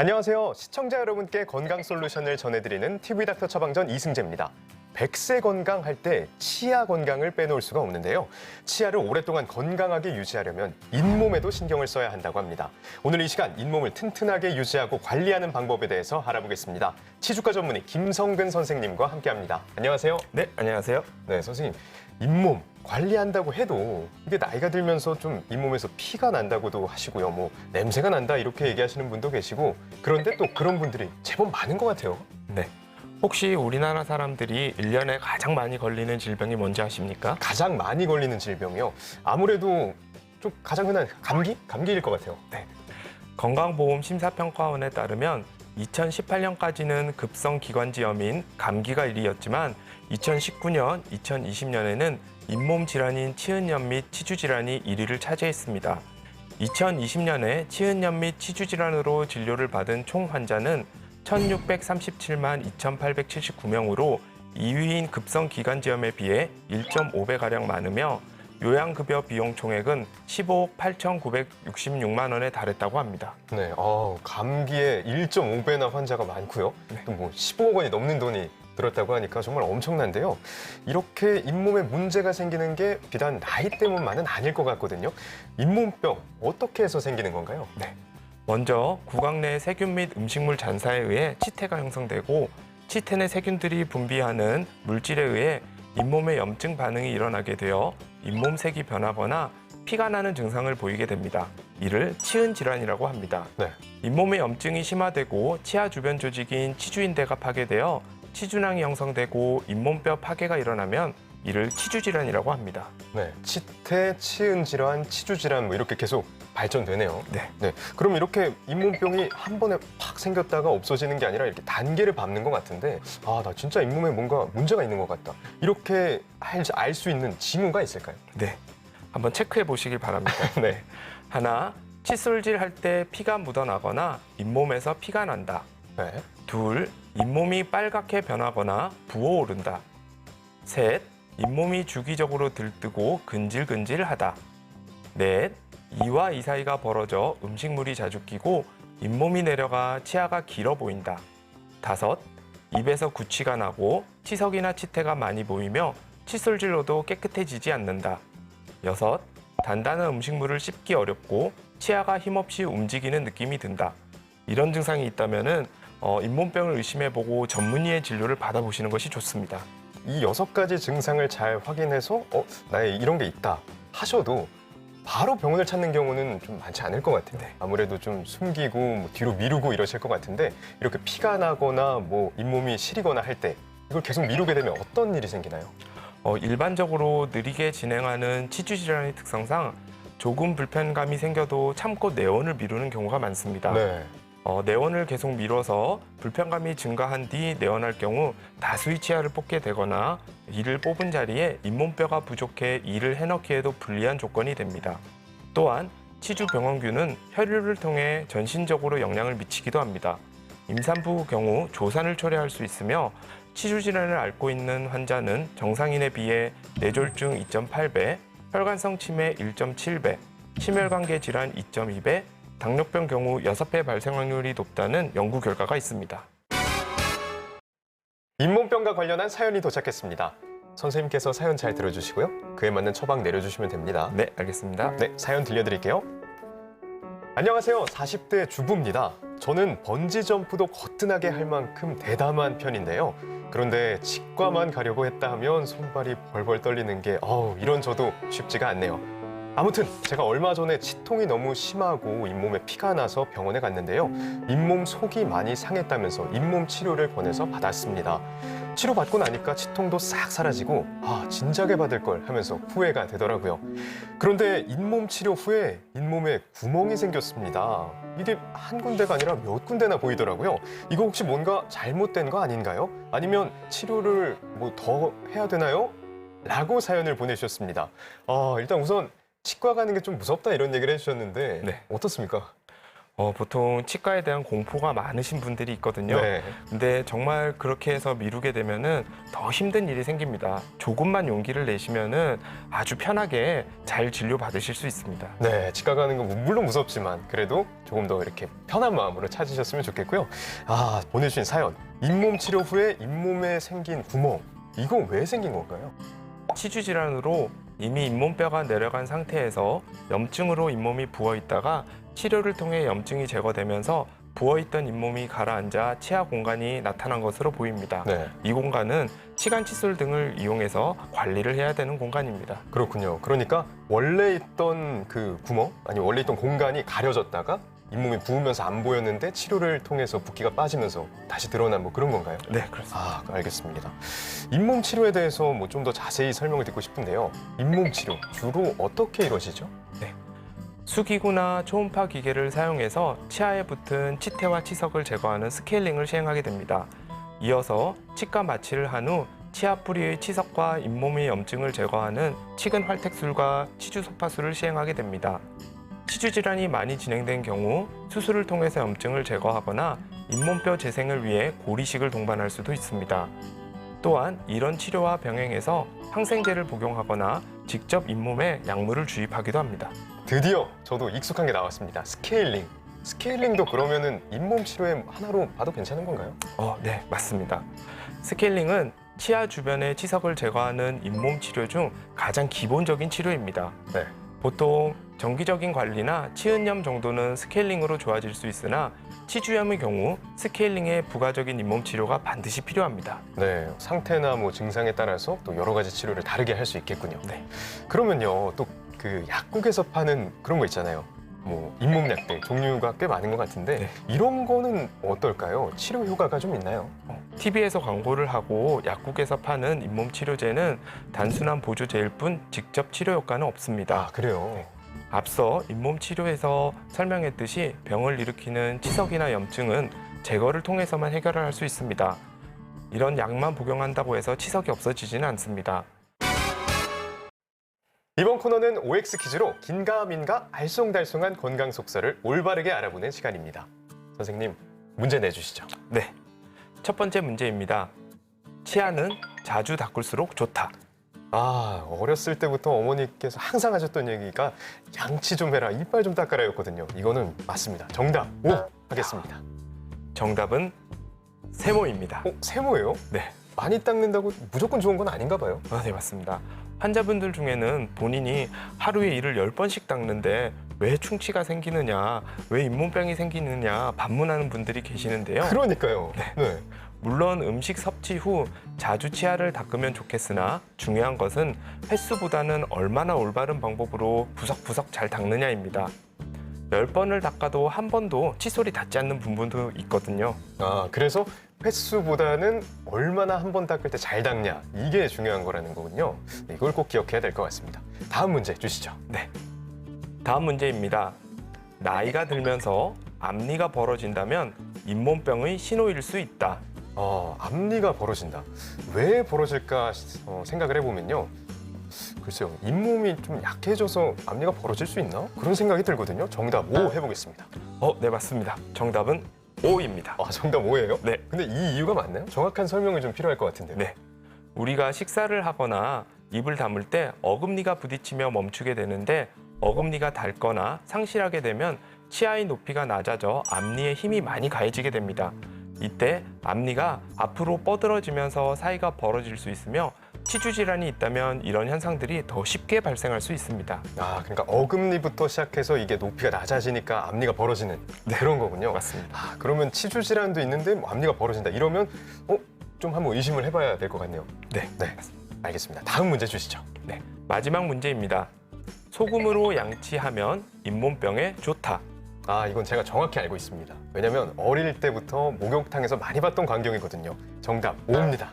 안녕하세요. 시청자 여러분께 건강 솔루션을 전해드리는 TV 닥터 처방전 이승재입니다. 백세 건강할 때 치아 건강을 빼놓을 수가 없는데요. 치아를 오랫동안 건강하게 유지하려면 잇몸에도 신경을 써야 한다고 합니다. 오늘 이 시간 잇몸을 튼튼하게 유지하고 관리하는 방법에 대해서 알아보겠습니다. 치주과 전문의 김성근 선생님과 함께합니다. 안녕하세요. 네, 안녕하세요. 네, 선생님. 잇몸 관리한다고 해도 이게 나이가 들면서 좀 잇몸에서 피가 난다고도 하시고요. 뭐 냄새가 난다 이렇게 얘기하시는 분도 계시고 그런데 또 그런 분들이 제법 많은 것 같아요. 네. 혹시 우리나라 사람들이 일년에 가장 많이 걸리는 질병이 뭔지 아십니까? 가장 많이 걸리는 질병이요. 아무래도 좀 가장 흔한 감기? 감기일 것 같아요. 네. 건강보험 심사평가원에 따르면 2018년까지는 급성 기관지염인 감기가 1위였지만 2019년, 2020년에는 잇몸 질환인 치은염 및 치주 질환이 1위를 차지했습니다. 2020년에 치은염 및 치주 질환으로 진료를 받은 총 환자는 1,637만 2,879명으로 2위인 급성 기관지염에 비해 1.5배 가량 많으며 요양급여 비용 총액은 15억 8,966만 원에 달했다고 합니다. 네. 어, 감기에 1.5배나 환자가 많고요. 또뭐 15억 원이 넘는 돈이 들었다고 하니까 정말 엄청난데요. 이렇게 잇몸에 문제가 생기는 게 비단 나이 때문만은 아닐 것 같거든요. 잇몸병 어떻게 해서 생기는 건가요? 네. 먼저 구강 내 세균 및 음식물 잔사에 의해 치태가 형성되고 치태 내 세균들이 분비하는 물질에 의해 잇몸에 염증 반응이 일어나게 되어 잇몸색이 변하거나 피가 나는 증상을 보이게 됩니다. 이를 치은 질환이라고 합니다. 네. 잇몸에 염증이 심화되고 치아 주변 조직인 치주인대가 파괴되어 치주낭이 형성되고 잇몸뼈 파괴가 일어나면 이를 치주 질환이라고 합니다. 네, 치태, 치은 질환, 치주 질환 뭐 이렇게 계속 발전되네요. 네. 네, 그럼 이렇게 잇몸병이 한 번에 팍 생겼다가 없어지는 게 아니라 이렇게 단계를 밟는 것 같은데 아, 나 진짜 잇몸에 뭔가 문제가 있는 것 같다. 이렇게 알 수 있는 징후가 있을까요? 네. 한번 체크해 보시길 바랍니다. 네. 하나, 칫솔질 할 때 피가 묻어나거나 잇몸에서 피가 난다. 네. 둘, 잇몸이 빨갛게 변하거나 부어오른다. 셋, 잇몸이 주기적으로 들뜨고 근질근질하다. 넷, 이와 이 사이가 벌어져 음식물이 자주 끼고 잇몸이 내려가 치아가 길어 보인다. 다섯, 입에서 구취가 나고 치석이나 치태가 많이 보이며 칫솔질로도 깨끗해지지 않는다. 여섯, 단단한 음식물을 씹기 어렵고 치아가 힘없이 움직이는 느낌이 든다. 이런 증상이 있다면은 어, 잇몸병을 의심해보고 전문의의 진료를 받아보시는 것이 좋습니다. 이 여섯 가지 증상을 잘 확인해서 어, 나에 이런 게 있다 하셔도 바로 병원을 찾는 경우는 좀 많지 않을 것 같아요. 네. 아무래도 좀 숨기고 뭐 뒤로 미루고 이러실 것 같은데 이렇게 피가 나거나 뭐 잇몸이 시리거나 할 때 이걸 계속 미루게 되면 어떤 일이 생기나요? 어, 일반적으로 느리게 진행하는 치주 질환의 특성상 조금 불편감이 생겨도 참고 내원을 미루는 경우가 많습니다. 네. 어, 내원을 계속 미뤄서 불편감이 증가한 뒤 내원할 경우 다수의 치아를 뽑게 되거나 이를 뽑은 자리에 잇몸뼈가 부족해 이를 해넣기에도 불리한 조건이 됩니다. 또한 치주 병원균은 혈류를 통해 전신적으로 영향을 미치기도 합니다. 임산부 경우 조산을 초래할 수 있으며 치주 질환을 앓고 있는 환자는 정상인에 비해 뇌졸중 2.8배, 혈관성 치매 1.7배, 심혈관계 질환 2.2배, 당뇨병 경우 6배 발생 확률이 높다는 연구 결과가 있습니다. 잇몸병과 관련한 사연이 도착했습니다. 선생님께서 사연 잘 들어주시고요. 그에 맞는 처방 내려주시면 됩니다. 네, 알겠습니다. 네, 사연 들려드릴게요. 안녕하세요. 40대 주부입니다. 저는 번지 점프도 거뜬하게 할 만큼 대담한 편인데요. 그런데 치과만 가려고 했다 하면 손발이 벌벌 떨리는 게 어우, 이런 저도 쉽지가 않네요. 아무튼 제가 얼마 전에 치통이 너무 심하고 잇몸에 피가 나서 병원에 갔는데요. 잇몸 속이 많이 상했다면서 잇몸 치료를 권해서 받았습니다. 치료 받고 나니까 치통도 싹 사라지고 아 진작에 받을 걸 하면서 후회가 되더라고요. 그런데 잇몸 치료 후에 잇몸에 구멍이 생겼습니다. 이게 한 군데가 아니라 몇 군데나 보이더라고요. 이거 혹시 뭔가 잘못된 거 아닌가요? 아니면 치료를 뭐 더 해야 되나요? 라고 사연을 보내주셨습니다. 아 일단 우선 치과 가는 게 좀 무섭다 이런 얘기를 해주셨는데 네. 어떻습니까? 어, 보통 치과에 대한 공포가 많으신 분들이 있거든요. 네. 근데 정말 그렇게 해서 미루게 되면은 더 힘든 일이 생깁니다. 조금만 용기를 내시면은 아주 편하게 잘 진료 받으실 수 있습니다. 네, 치과 가는 건 물론 무섭지만 그래도 조금 더 이렇게 편한 마음으로 찾으셨으면 좋겠고요. 아, 보내주신 사연. 잇몸 치료 후에 잇몸에 생긴 구멍. 이거 왜 생긴 건가요? 치주 질환으로 이미 잇몸뼈가 내려간 상태에서 염증으로 잇몸이 부어 있다가 치료를 통해 염증이 제거되면서 부어 있던 잇몸이 가라앉아 치아 공간이 나타난 것으로 보입니다. 네, 이 공간은 치간 칫솔 등을 이용해서 관리를 해야 되는 공간입니다. 그렇군요. 그러니까 원래 있던 그 구멍, 아니 원래 있던 공간이 가려졌다가 잇몸이 부으면서 안 보였는데 치료를 통해서 붓기가 빠지면서 다시 드러난 뭐 그런 건가요? 네, 그렇습니다. 아, 알겠습니다. 잇몸 치료에 대해서 뭐 좀 더 자세히 설명을 듣고 싶은데요. 잇몸 치료 주로 어떻게 이루어지죠? 수기구나 초음파 기계를 사용해서 치아에 붙은 치태와 치석을 제거하는 스케일링을 시행하게 됩니다. 이어서 치과 마취를 한 후 치아 뿌리의 치석과 잇몸의 염증을 제거하는 치근 활택술과 치주 소파술을 시행하게 됩니다. 치주 질환이 많이 진행된 경우 수술을 통해서 염증을 제거하거나 잇몸뼈 재생을 위해 고리식을 동반할 수도 있습니다. 또한 이런 치료와 병행해서 항생제를 복용하거나 직접 잇몸에 약물을 주입하기도 합니다. 드디어 저도 익숙한 게 나왔습니다. 스케일링. 스케일링도 그러면은 잇몸 치료의 하나로 봐도 괜찮은 건가요? 어, 네, 맞습니다. 스케일링은 치아 주변의 치석을 제거하는 잇몸 치료 중 가장 기본적인 치료입니다. 네. 보통 정기적인 관리나 치은염 정도는 스케일링으로 좋아질 수 있으나 치주염의 경우 스케일링의 부가적인 잇몸 치료가 반드시 필요합니다. 네. 상태나 뭐 증상에 따라서 또 여러 가지 치료를 다르게 할 수 있겠군요. 네. 그러면요. 또 그 약국에서 파는 그런 거 있잖아요. 뭐 잇몸약들 종류가 꽤 많은 것 같은데 네. 이런 거는 어떨까요? 치료 효과가 좀 있나요? TV에서 광고를 하고 약국에서 파는 잇몸 치료제는 단순한 보조제일 뿐 직접 치료 효과는 없습니다. 아 그래요. 앞서 잇몸 치료에서 설명했듯이 병을 일으키는 치석이나 염증은 제거를 통해서만 해결을 할 수 있습니다. 이런 약만 복용한다고 해서 치석이 없어지지는 않습니다. 이번 코너는 OX 퀴즈로 긴가민가 알쏭달쏭한 건강 속설을 올바르게 알아보는 시간입니다. 선생님 문제 내주시죠. 네. 첫 번째 문제입니다. 치아는 자주 닦을수록 좋다. 아 어렸을 때부터 어머니께서 항상 하셨던 얘기가 양치 좀 해라 이빨 좀 닦아라였거든요. 이거는 맞습니다. 정답 오 하겠습니다. 정답은 세모입니다. 어 세모예요? 네. 많이 닦는다고 무조건 좋은 건 아닌가 봐요. 아, 네, 맞습니다. 환자분들 중에는 본인이 하루에 이를 열번씩 닦는데 왜 충치가 생기느냐, 왜 잇몸병이 생기느냐 반문하는 분들이 계시는데요. 그러니까요. 네. 물론 음식 섭취 후 자주 치아를 닦으면 좋겠으나 중요한 것은 횟수보다는 얼마나 올바른 방법으로 구석구석 잘 닦느냐입니다. 열 번을 닦아도 한 번도 칫솔이 닿지 않는 부분도 있거든요. 아 그래서 횟수보다는 얼마나 한 번 닦을 때 잘 닦냐 이게 중요한 거라는 거군요. 네, 이걸 꼭 기억해야 될 것 같습니다. 다음 문제 주시죠. 다음 문제입니다. 나이가 들면서 앞니가 벌어진다면 잇몸병의 신호일 수 있다. 어, 앞니가 벌어진다. 왜 벌어질까 어, 생각을 해보면요. 글쎄요, 잇몸이 좀 약해져서 앞니가 벌어질 수 있나? 그런 생각이 들거든요. 정답 O 해보겠습니다. 어, 네 맞습니다. 정답은 O입니다. 아, 정답 O예요? 네. 근데 이 이유가 맞나요? 정확한 설명이 좀 필요할 것 같은데요. 네. 우리가 식사를 하거나 입을 다물 때 어금니가 부딪히며 멈추게 되는데 어금니가 닳거나 상실하게 되면 치아의 높이가 낮아져 앞니에 힘이 많이 가해지게 됩니다. 이때 앞니가 앞으로 뻗어지면서 사이가 벌어질 수 있으며 치주 질환이 있다면 이런 현상들이 더 쉽게 발생할 수 있습니다. 아, 그러니까 어금니부터 시작해서 이게 높이가 낮아지니까 앞니가 벌어지는 그런 거군요. 맞습니다. 아, 그러면 치주 질환도 있는데 뭐 앞니가 벌어진다. 이러면 어, 좀 한번 의심을 해봐야 될 것 같네요. 네. 네, 알겠습니다. 다음 문제 주시죠. 네. 마지막 문제입니다. 소금으로 양치하면 잇몸병에 좋다. 아, 이건 제가 정확히 알고 있습니다. 왜냐면 어릴 때부터 목욕탕에서 많이 봤던 광경이거든요. 정답 O입니다.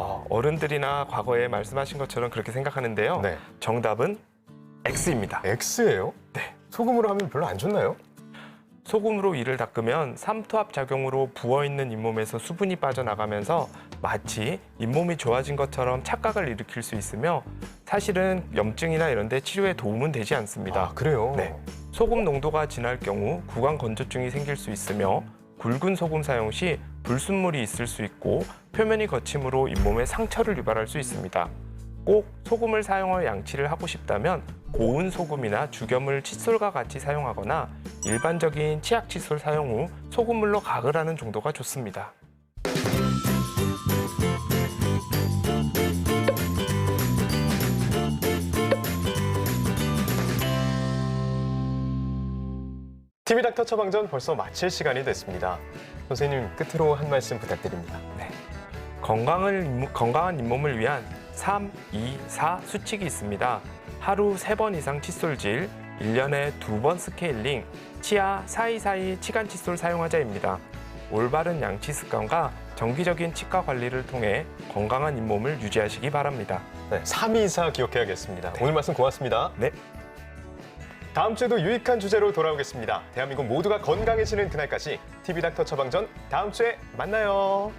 어, 어른들이나 과거에 말씀하신 것처럼 그렇게 생각하는데요. 네, 정답은 X입니다. X예요? 네. 소금으로 하면 별로 안 좋나요? 소금으로 이를 닦으면 삼투압 작용으로 부어 있는 잇몸에서 수분이 빠져나가면서 마치 잇몸이 좋아진 것처럼 착각을 일으킬 수 있으며 사실은 염증이나 이런 데 치료에 도움은 되지 않습니다. 아, 그래요? 네. 소금 농도가 진할 경우 구강 건조증이 생길 수 있으며 굵은 소금 사용 시 불순물이 있을 수 있고 표면이 거침으로 잇몸에 상처를 유발할 수 있습니다. 꼭 소금을 사용할 양치를 하고 싶다면 고운 소금이나 죽여물 칫솔과 같이 사용하거나 일반적인 치약 칫솔 사용 후 소금물로 가글 하는 정도가 좋습니다. TV 닥터 처방전 벌써 마칠 시간이 됐습니다. 선생님 끝으로 한 말씀 부탁드립니다. 건강을 잇몸- 건강한 잇몸을 위한 3, 2, 4 수칙이 있습니다. 하루 세 번 이상 칫솔질, 일년에 두 번 스케일링, 치아 사이사이 치간 칫솔 사용하자입니다. 올바른 양치 습관과 정기적인 치과 관리를 통해 건강한 잇몸을 유지하시기 바랍니다. 네, 324 기억해야겠습니다. 오늘 말씀 고맙습니다. 네. 다음 주에도 유익한 주제로 돌아오겠습니다. 대한민국 모두가 건강해지는 그날까지 TV 닥터 처방전 다음 주에 만나요.